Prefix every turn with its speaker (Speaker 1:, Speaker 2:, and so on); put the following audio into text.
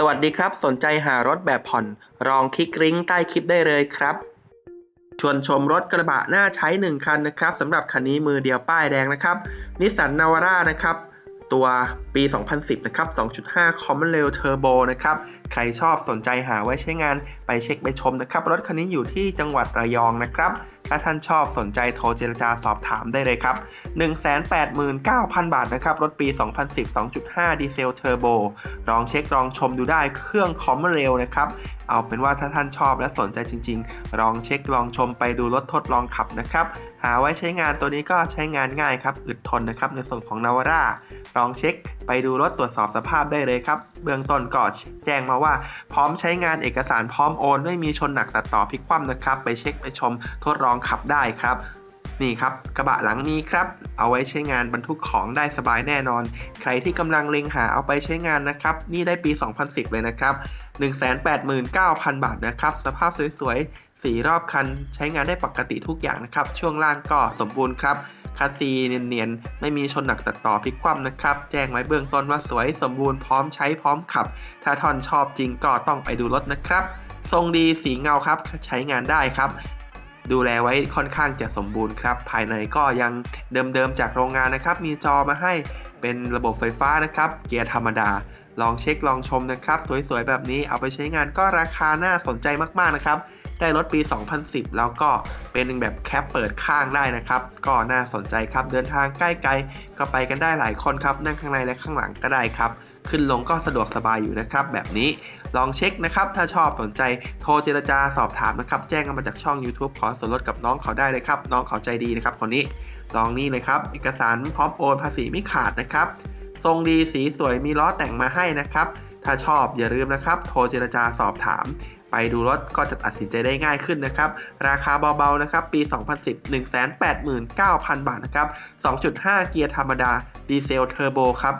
Speaker 1: สวัสดีครับ สนใจหารถแบบผ่อนลองคลิกลิงก์ใต้คลิปได้เลยครับ ชวนชมรถกระบะหน่าใช้ 1 คันนะครับสำหรับคันนี้มือเดียวป้ายแดงนะครับนิสสันนาวาร่านะครับตัวปี 2010 นะครับ 2.5 Common Rail Turbo นะครับ ใครชอบสนใจหาไว้ใช้งานไปเช็คไปชมนะครับ รถคันนี้อยู่ที่จังหวัดระยองนะครับ ถ้าท่านชอบสนใจโทรเจรจาสอบถามได้เลยครับ 189,000 บาทนะครับ รถปี 2010 2.5 ดีเซลเทอร์โบ ลองเช็คลองชมดูได้เครื่อง Common Rail นะครับ เอาเป็นว่าถ้าท่านชอบและสนใจจริง ๆ ลองเช็คลองชมไปดูรถทดลองขับนะครับหาไว้ใช้งานตัวนี้ก็ใช้งานง่ายครับ อึดทนนะครับในส่วนของนาวาร่าลองเช็ค ไปดูรถตรวจสอบสภาพได้เลยครับ เบื้องต้นก็แจ้งมาว่า พร้อมใช้งานเอกสารพร้อมโอน ไม่มีชนหนักตัดต่อพลิกคว่ำนะครับ ไปเช็คไปชมทดลองขับได้ครับนี่ครับกระบะหลังนี้ครับ เอาไว้ใช้งานบรรทุกของได้สบายแน่นอน ใครที่กำลังเล็งหาเอาไปใช้งานนะครับ นี่ได้ปี 2010 เลยนะครับ 189,000 บาทนะครับ สภาพสวยๆ สีรอบคันใช้งานได้ปกติทุกอย่างนะครับ ช่วงล่างก็สมบูรณ์ครับคัสซีเนียนๆ ไม่มีชนหนักตัดต่อพลิกคว่ำนะครับ แจ้งไว้เบื้องต้นว่าสวยสมบูรณ์พร้อมใช้พร้อมขับ ถ้าท่านชอบจริงก็ต้องไปดูรถนะครับ ทรงดีสีเงาครับ ใช้งานได้ครับ ดูแลไว้ค่อนข้างจะสมบูรณ์ครับ ภายในก็ยังเดิมๆจากโรงงานนะครับ มีจอมาให้ เป็นระบบไฟฟ้านะครับ เกียร์ธรรมดา ลองเช็คลองชมนะครับ สวยๆ แบบนี้เอาไปใช้งานก็ราคาน่าสนใจมากๆนะครับ ได้รถปี 2010 แล้วก็เป็นแบบแคปเปิดข้างได้นะครับ ก็น่าสนใจครับ เดินทางใกล้ไกลก็ไปกันได้หลายคนครับ นั่งข้างในและข้างหลังก็ได้ครับขึ้นลงก็สะดวกสบายอยู่นะครับ แบบนี้ลองเช็คนะครับ ถ้าชอบสนใจโทรเจรจาสอบถามนะครับ แจ้งกันมาจากช่อง YouTube ขอส่วนลดกับน้องเขาได้เลยครับ น้องเขาใจดีนะครับคนนี้ ลองนี่เลยครับ เอกสารพร้อมโอนภาษีไม่ขาดนะครับ ทรงดีสีสวยมีล้อแต่งมาให้นะครับ ถ้าชอบอย่าลืมนะครับ โทรเจรจาสอบถาม ไปดูรถก็จะตัดสินใจได้ง่ายขึ้นนะครับ ราคาเบาๆนะครับ ปี 2010 189,000 บาทนะครับ 2.5 เกียร์ธรรมดา ดีเซลเทอร์โบครับ